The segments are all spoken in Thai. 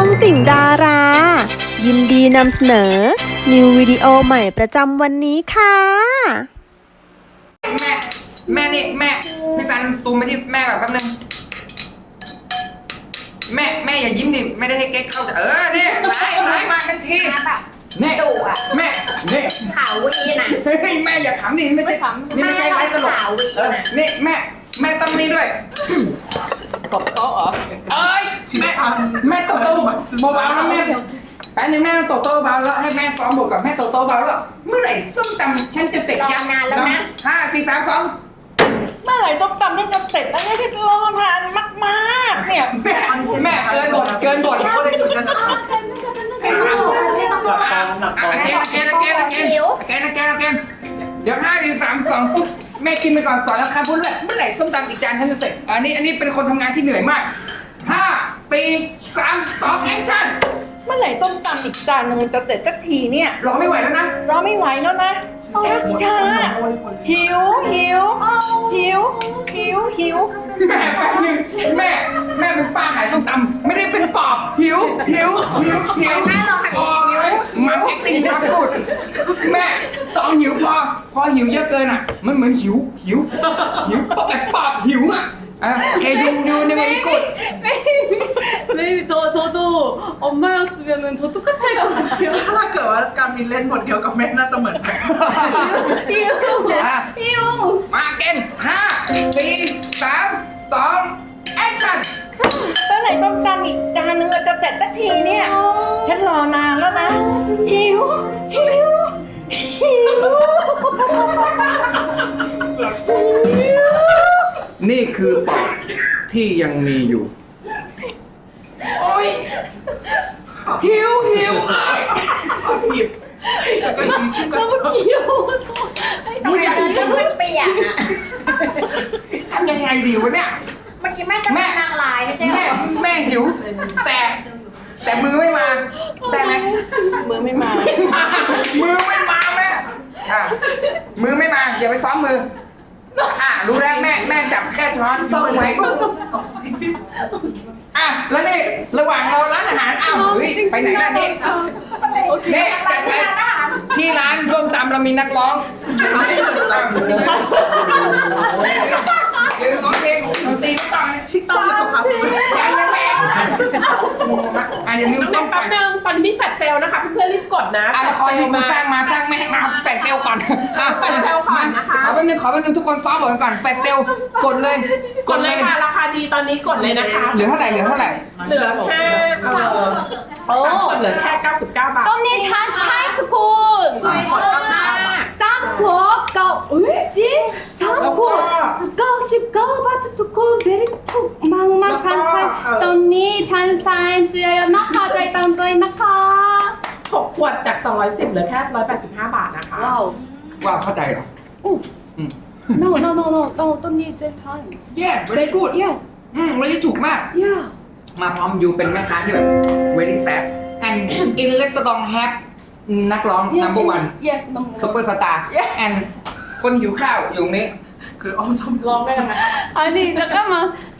องติ่งดารา ยินดีนำเสนอ นิววิดีโอใหม่ประจำวันนี้ค่ะ แม่ แม่นี่แม่ พี่ซันซูมไปที่แม่ก่อนแป๊บนึง แม่แม่อย่ายิ้มดิไม่ได้ให้เก๊กเข้าเออเนี่ยไล่ไล่มากันทีแบบเนี่ยดุอะแม่เนี่ยขาววีน่ะ เฮ้ยแม่อย่าขำดิไม่ใช่นี่ไม่ใช่ไลฟ์ตลกขาววีเออน่ะนี่แม่ แม่ต้องนี่ด้วยตบโต๊ะเหรอ เอ้ยแม่แม่ตบโต๊ะเบาๆแล้วแม่แป๊บนึงแม่ต้องตบโต๊ะเบาแล้วให้แม่ฟ้องบทกับแม่ตบโต๊ะเบาแล้วเมื่อไหร่ส้มตำฉันจะเสร็จรอยังนานแล้วนะ ห้าสี่สามสองเมื่อไหร่ส้มตำนี่จะเสร็จแล้วเนี่ยที่รอนานมากๆ เนี่ยแม่แม่เกินบทเกินบทไม่ต้องรอไม่ต้องรออะอเกนอเกนอเกนอเกนอเกนอเกนอเกนเดี๋ยวห้าสี่สามสองปุ๊บแม่คิดไปก่อนสอนแล้วคำพูดเลยเมื่อไหร่ส้มตำอีกจานฉันจะเสร็จ อันนี้อันนี้เป็นคนทำงานที่เหนื่อยมากห้า สี่สามสองแอคชั่นเมื่อไหร่ส้มตำอีกจานหนึงจะเสร็จสักทีเนี่ย รอไม่ไหวแล้วนะรอไม่ไหวแล้วนะชักช้าหิวหิวหิวหิวหิวแม่แป๊บนึงแม่ แม่เป็นป้าขายส้มตำไม่ได้เป็นปอบหิวหิวหิวหิวแม่ลองทำอีกหิวมันแอคติ้งรับพูดแม่สองหิวพอ พอหิวเยอะเกินอะ มันเหมือนหิวหิวหิวปอบแบบปอบหิวอะอะโอเคดูดูในวันนี้กด 네, 저, 저도 엄마였으면 저 똑같이 할 것 같아요. ถ้าเกิดว่าการมินเล่นบทเดียวกับแม่น่าจะเหมือนกัน 이용! อ่ะ 이용! มาเกนห้าสี่สามสองแอคชั่น เมื่อไหร่ส้มตำอีกจานหนึงจะเสร็จสักทีเนี่ย ฉันรอนานแล้วนะ หิว หิว หิว นี่คือปอบที่ยังมีอยู่ หิวหิวหิวแล้วเมื่อกี้โอ้โหให้ทำไงนะก็มันเปียกอะทำยังไงดีวะเนี่ย เมื่อกี้แม่จะเป็นนางร้ายไม่ใช่หรแม่แม่หิว แต่ แต่มือไม่มา ได้ไหมมือไม่มา มือไม่มาแม่มือไม่มา อย่าไปซ้อมมือ อะรู้แล้วแม่แม่จับแค่ช้อนส้มไว้อะแล้วนี่ระหว่างเราร้านอาหารอ้าวเฮ้ยไปไหนล่ะนี่นี่จัดไปที่ร้านส้มตำเรามีนักร้อง เดี๋ยวร้องเพลงดนตรีต้องเนี่ยชิคต้องเลยครับยังยังแม่อะอย่าลืมส้มแป๊บไปนึงตอนนี้มีแฟลชเซลนะคะเพื่อนๆรีบกดนะอะละครที่คุณสร้างมาสร้างแม่มาแฟดเซลก่อนแฟลชเซลก่อนนะคะขอแป๊บนึงขอแป๊บนึงทุกคนซ้อมบทกันก่อนแฟดเซลกดเลย กดเลยค่ะราคาดีตอนนี้กดเลยนะคะเหลือเท่าไหร่เหลือเท่าไหร่เหลือแค่เหลือแค่ 99 บาทตอสามคน เก้าเอ้ยจริงสามขวบเก้าสิบเก้าบาททุกคนเบรทุกมากมากชันสไตล์ตอนนี้ชันสไตล์เสียนะคะใจตามตัวนะคะหกขวดจาก 210เหลือแค่ 185 บาทนะคะว้าวว้เข้าใจหรออ้ no no no no no ต้นนี้ save time yeah very good yes อืมวันนี้ถูกมาก yeah มาพร้อมอยู่เป็นแม่ค้าที่แบบ very sad and in restaurant have นักร้อง Yes number one Yes number ซุปเปอร์สตาร์ and คนหิวข้าวอยู่ตรงนี้ คืออ้อมชมลองได้ไหม 아니 잠깐만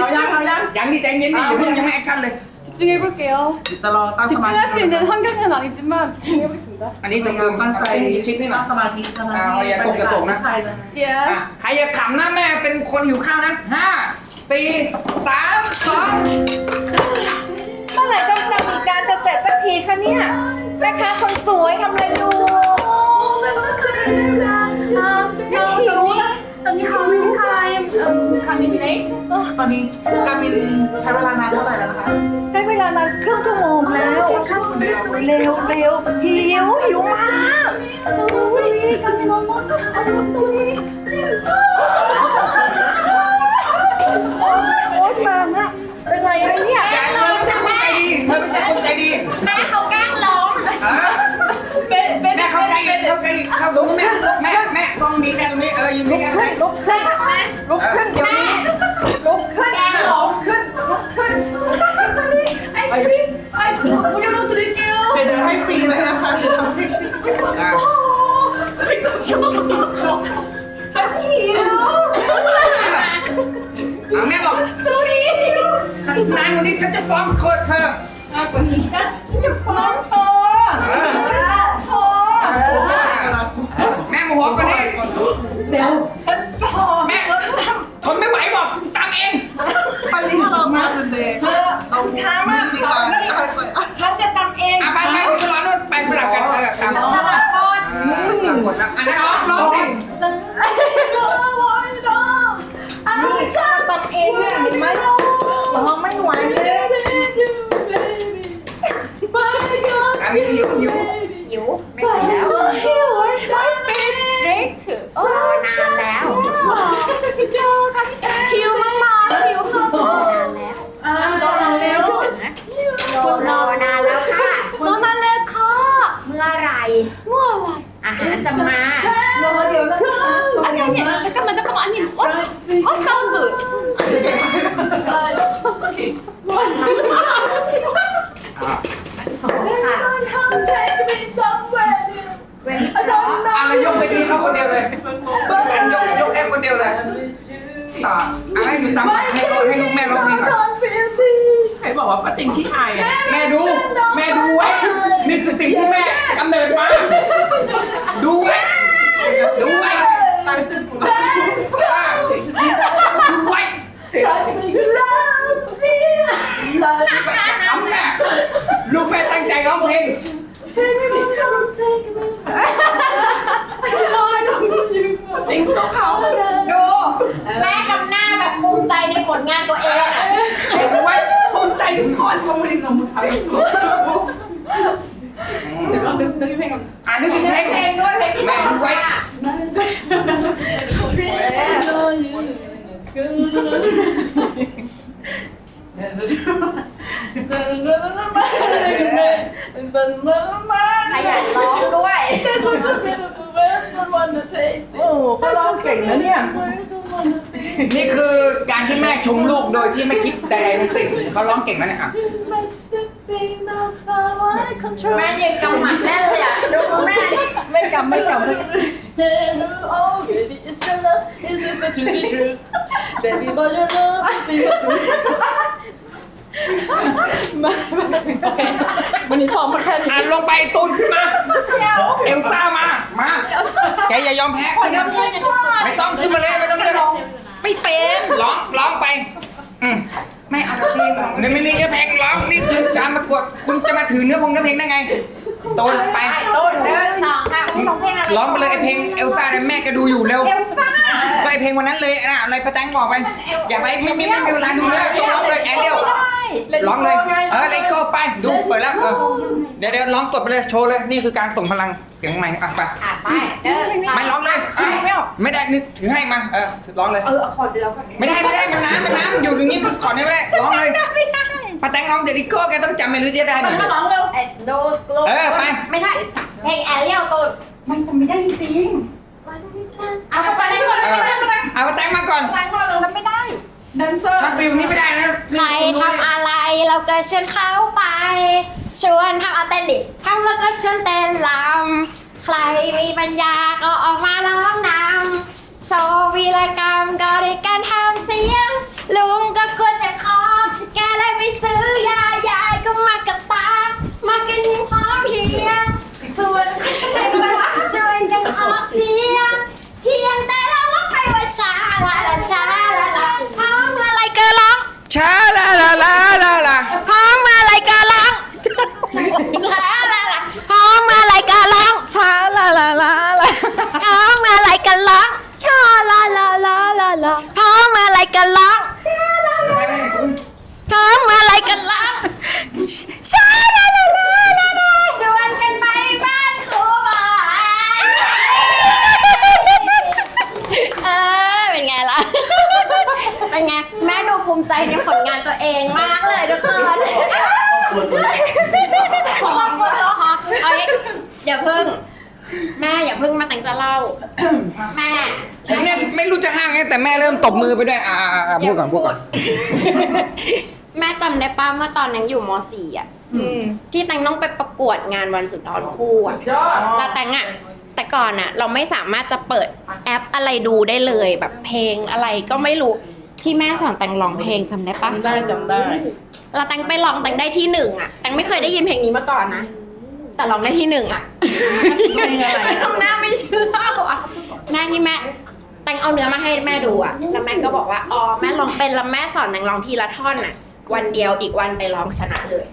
เอายัง 집중 เอายัง ยังดีใจเย็นดิอย่าเพิ่งยังไม่แอคชั่นเลย 집중해 볼게요 จะลองตั้งสมาธิ 집중할 수 있는 환경은 아니지만 집중해 보겠습니다 อันนี้ต้องเติม ตั้งใจ ชิดนี่หน่อ ตั้ ย งสมาธิสมาธิ เอาอย่าตกอย่าตกนะ ใช่เลย Yeah อ่ะใครอย่าขำนะแม่เป็นคนหิวข้าวนะห้าสี่สามสอง เมื่อไหร่ส้มตำอีกจานจะเสร็จสักทีคะเนี่ย แม่ค้าคนสวยทำอะไรอยู่언니 how many time um, coming late? ตอนนี้การมินใช้เวลานานเท่าไหร่แล้วนะคะใช้เวลานานครึ่งชั่วโมงแล้ว เร็วเร็วหิวหิวมาก So sorry, coming on not I'm sorry. โลุกแม่แม่แม่ต้องมีแค่ตรงนี้เออยืนลุกนขึ้นลุกขึ้นลุกขึ้นเดี๋ยวนี้ลุกขึ้นแกลุกขึ้นลุกขึ้นไอ้ฟิให้ฟิล์มจะรู้ตัเกี่ยวเดี๋ยวให้ฟิเลยนะคะโอ้ยฉัหิวแม่บอกสูดินานกว่านี้ฉันจะฟ้องเธอเออคนนี้นะจะฟ้องเธอ บอกก่อนดิเดี๋ยวพอแม่ทนไม่ไหวบอกตามเองไปรีบมาเลยเออเอช้ามากฉันจะตามเองไปไปสลับกันเออตาม ต่ออะให้อยู่ตามให้ให้ลูกแม่ร้องเพลงก่อนใครบอกว่าป้าติงขี้อายอะแม่ดู แม่ดูไว้นี่คือสิ่งที่แม่กำเนิดมาดูไว้ดูไว้ดูไว้ทำแม่ลูกแม่ตั้งใจร้องเพลงติงเขาเขา ดู แม่ทำหน้าแบบภูมิใจในผล งานตัวเองอะดูไว้ภูมิใจทุกคนเขาไม่ได้นำไทยเดี๋ยวเราดึงดึงเพลงกันอ่านนึกถึงเพลงเพลงด้วยเพลงที่สองดูไว้ค่ะขยันร้องด้วย โอ้โหก็ร้องเก่งนะเนี่ย นี่คือการที่แม่ชมลูกโดยที่ไม่คิดใดๆทั้งสิ้นเขาร้องเก่งนะเนี่ยอะ แม่ยืนกำหมัดแน่นเลยอะดูแม่ไม่กำไม่กำ Baby, but your love is the truth. วันนี้ซ้อมมาแค่นี้อ่านลงไปตูนขึ้นมา เอลซ่ามา มาแกอย่ายอมแพ้ขึ้นมาไม่ต้องขึ้นมาเลยไม่ต้องเล่น ไม่เป็นร้องร้องไปอืมไม่เอาเพลงหรอกนี่ไม่มีเนื้อเพลงร้องนี่คือการประกวดคุณจะมาถือเนื้อพงเนื้อเพลงได้ไง ตูนไปต้นเดินสองค่ะร้องไปเลยไอเพลงเอลซ่าเนี่ยแม่ก็ดูอยู่เร็วเอลซ่าก็ไอเพลงวันนั้นเลยนะอะไรประแตงบอกไป อย่าไปไม่ไม่ไม่มีเวลาดูเลยต้องร้องเลยแอรเรียวร้องเลยเออเลโก้ไปดูเปิดแล้วเออเดี๋ยวเดี๋ยวร้องสดไปเลยโชว์เลยนี่คือการส่งพลังเสียงใหม่อะไปอะไปเดินไม่ร้องเลยอะไม่ได้นึกถือให้มาเออร้องเลยเออขอเดียวก่อนไม่ได้ไม่ได้มันน้ำมันน้ำอยู่ตรงนี้มันขอได้ไม่ได้ร้องเลย ป้าแตงร้องเดลิโก้แกต้องจำเมโลดี้ได้หมัน่นอยมาร้องเร็ว S no slow เออไป ไม่ใช่ เพลงแอเรียลต้นมันทำไม่ได้จริงเอาไปเลยก่อนเอไปอเลยไปเลยเอาป้าแตงมาก่อนแรงมากเลยไม่ได้แดนเซอร์ช็อตฟิลนี้ไม่ได้นะใครทำอะไรเราก็ชวนเขาไป ชวนทำเอาเต้นดิทำแล้วก็ชวนเต้นลำใครมีปัญญาก็ออกมาร้องนำโชว์วีรกรรมก็ด้วยการทำเสียงลุงก็ สียงส่วนช่วยกันออกเสียงเพียงแต่เราว่าใครว่าช้าละละช้าละละพ้อมอะไรก็ร้องชาลาลาลาลาลาพ้อมอะไรก็ร้องช้าละละพ้อมอะไรก็ร้องช้าลาลาลาลาพ้อมอะไรก็ร้องช้าละละละละละพ้อมอะไรก็ร้องพร้อมอะไรก็ร้องช้าละละละละละชวนกันไปบ้านครูบอยเออเป็นไงล่ะ เป็นไง แม่ดูภูมิใจในผลงานตัวเองมากเลยทุกคนครอบครัวโซฮอปเอ้ยอย่าเพิ่ง แม่อย่าเพิ่งมาแต่งจะเล่า แม่ผมเนี่ยไม่รู้จะห้างไงแต่แม่เริ่มตบมือไปด้วย อ่าอ่าอ่าพูดก่อนพูดก่อน แม่จำได้ป้าเมื่อตอนนั้นอยู่ม .4 อะที่แตงต้องไปประกวดงานวันสุนทรภู่อะยอดแล้วแตงอะแต่ก่อนอะ เราไม่สามารถจะเปิดแอปอะไรดูได้เลยแบบเพลงอะไรก็ไม่รู้ ที่แม่สอนแตงร้องเพลงจำได้ปะจำได้จำได้ เราแตงไปลองแตงได้ที่หนึ่งอะแตงไม่เคยได้ยินเพลงนี้มาก่อนนะ แต่ลองได้ที่หนึ่งอะเพลงอะไรอะทำหน้าไม่เชื่ออะแม่ที่แม่แตงเอาเนื้อมาให้แม่ดูอะแล้วแม่ก็บอกว่าอ๋อแม่ลองเป็นแล้วแม่สอนแตงร้องทีละท่อนอะวันเดียวอีกวันไปร้องชนะเลย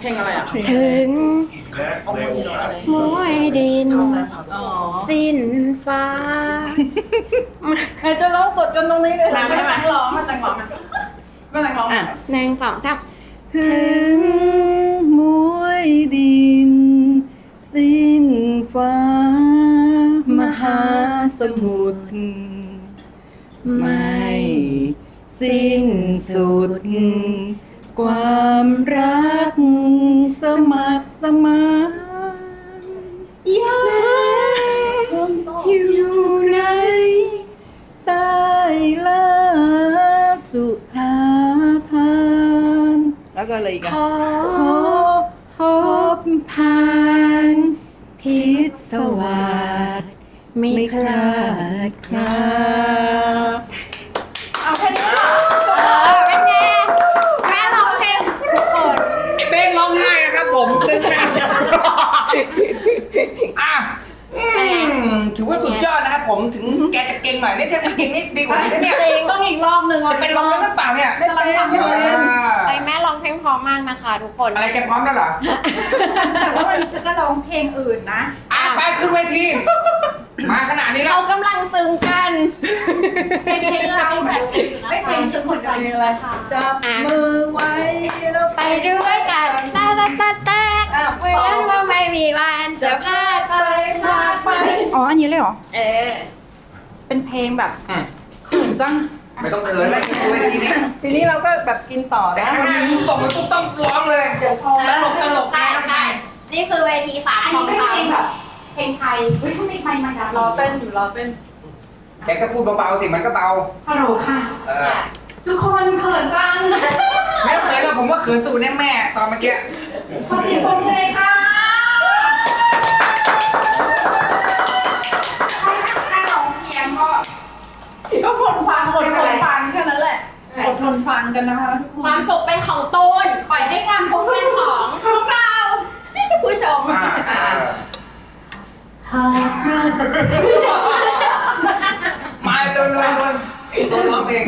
เพลงอะไรอะถึงมวยดิน สิ้นฟ้าใครจะร้องสดกันตรงนี้เลยมาไม่มาร้องมาแต่งร้องมาไม่แต่งร้องอะหนึ่งสองสามถึงมวยดิน สิ้นฟ้า มหาสมุทรไม่สิ้นสุด ความรักส มัครสมานอยู่ในใต้ล่าสุธาทาน แล้วก็อะไรอีกขอะขอพบผ่านพิศวาสไม่คลาดคลาแค่นี้ เออเป็นไงแม่ร้องเพลงทุกคน ไอ้เบ้งร้องไห้นะครับผมซึ่งนะอะอืม ถือว่าสุดยอดนะครับผมถึงแกจะเก่งหน่อยเนี่ยถ้าเก่งนี่ดีกว่านี้นะเนี่ยจริงต้องอีกรอบหนึ่งจะเป็นลมแล้วหรือเปล่าเนี่ยเป็นไรทำอยู่อ่าไปแม่ร้องเพลงเพร้อมมากนะคะ ทุกคนอะไรแกพร้อมแล้วเหรอแต่ว่าวันนี้ฉันจะร้องเพลงอื่นนะอะไปขึ้นเวทีมาขนาดนี้แล้เขาวกำลังซึ้งกันเพลงเพลงอะไรเพลงไม่เพลงซึ้งหัวใจเพลงอะไรคะจับมือไว้แล้วไปด้วยกันตาตาตาตาเหมือนว่ อ๋ออันนี้เลยเหรอ เออ เป็นเพลงแบบอืม เขินจังไม่ต้องเขินเลยขึ้นเวทีนี้ทีนี้เราก็แบบกินต่อแต่นะข้างวันหน้านี้ทุกตรงมันต้องต้องร้องเลยตลกตลกใช่ใช่นี่คือเวทีสามของเขาเพลงไทยเฮ้ยเขามีไทยมาดังรอเต้นอยู่รอเต้นแกก็พูดเบาๆสิมันก็เบาฮัลโหลค่ะ เออทุกคนเขินจังแม่เขินแล้วผมว่าเขินตูแน่แม่ตอนเมื่อกี้ขอเสียงปรบมือเลยค่ะถ้าร้องเพียงก็ ก็ทนฟังอดทนฟังแค่นั้นแหละอดทนฟังกันนะคะทุกคคนวามสุขเป็นของตูนขอให้ความทุกข์เป็นของพวกเรา ผู้ชมอ่าอ่าหากรักมาตัวนวลนวลตัวร้องเพลง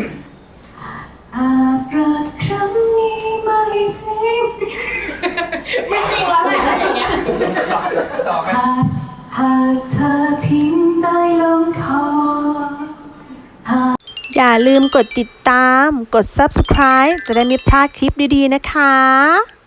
กดติดตาม กด subscribe จะได้ไม่พลาดคลิปดีๆนะคะ